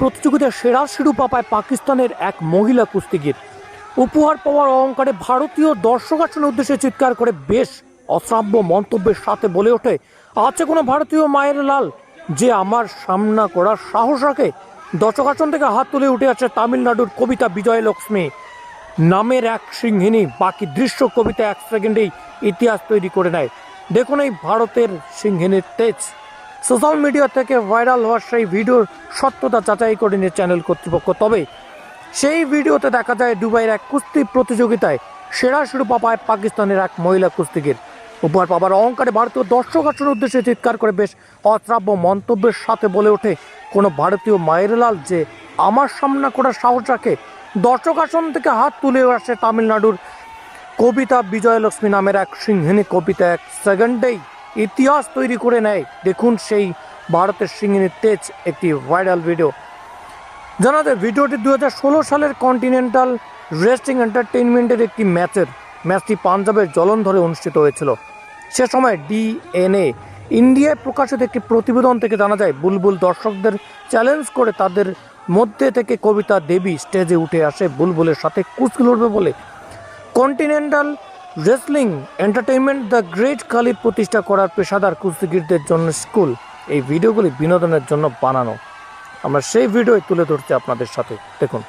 প্রতিযোগিতায় সেরা শিরোপা পায় পাকিস্তানের এক মহিলা কুস্তিগির। উপহার পাওয়ার অহংকারে ভারতীয় দর্শক আসনের উদ্দেশ্যে চিৎকার করে বেশ অশ্রাব্য মন্তব্যের সাথে বলে ওঠে, আছে কোনো ভারতীয় মায়ের লাল যে আমার সামনা করার সাহস রাখে? দর্শক আসন থেকে হাত তুলে উঠে আছে তামিলনাড়ুর কবিতা বিজয় লক্ষ্মী। নামের এক সিংহিনী বাকি দৃশ্য কবিতা এক সেকেন্ডেই ইতিহাস তৈরি করে নেয়। দেখুন এই ভারতের সিংহিনীর তেজ। সোশ্যাল মিডিয়া থেকে ভাইরাল হওয়ার সেই ভিডিওর সত্যতা যাচাই করে নিয়ে চ্যানেল কর্তৃপক্ষ। তবে সেই ভিডিওতে দেখা যায় দুবাইয়ের এক কুস্তি প্রতিযোগিতায় সেরা শিরোপা পায় পাকিস্তানের এক মহিলা কুস্তিগির। উপহার পাবার অহংকারে ভারতীয় দর্শক আসনের উদ্দেশ্যে চিৎকার করে বেশ অশ্রাব্য মন্তব্যের সাথে বলে ওঠে কোনো ভারতীয় মায়ের লাল যে আমার সামনা করার সাহস রাখে। দর্শক আসন থেকে হাত তুলে আসে তামিলনাড়ুর কবিতা বিজয়লক্ষ্মী নামের এক সিংহিনী কবিতা এক সেকেন্ডেই। ইতিহাস তৈরি করে নেয়। দেখুন সেই ভারতের সিংহিনীর তেজ একটি ভাইরাল ভিডিও জানা যায় ভিডিওটি দু হাজার ষোলো সালের কন্টিনেন্টাল রেস্টিং এন্টারটেইনমেন্টের একটি ম্যাচের। ম্যাচটি পাঞ্জাবের জলন্ধরে অনুষ্ঠিত হয়েছিল। সে সময় ডিএনএ, ইন্ডিয়ায় প্রকাশিত একটি প্রতিবেদন থেকে জানা যায়, বুলবুল দর্শকদের চ্যালেঞ্জ করে তাদের মধ্যে থেকে কবিতা দেবী স্টেজে উঠে আসে, বুলবুলের সাথে কুস্তি লড়বে বলে। Continental wrestling entertainment the great Khali প্রতিষ্ঠা করার পেশাদার কুস্তিগীরদের জন্য স্কুল। এই ভিডিওগুলি বিনোদনের জন্য বানানো। আমরা সেই ভিডিও তুলে ধরছি আপনাদের সাথে। দেখুন।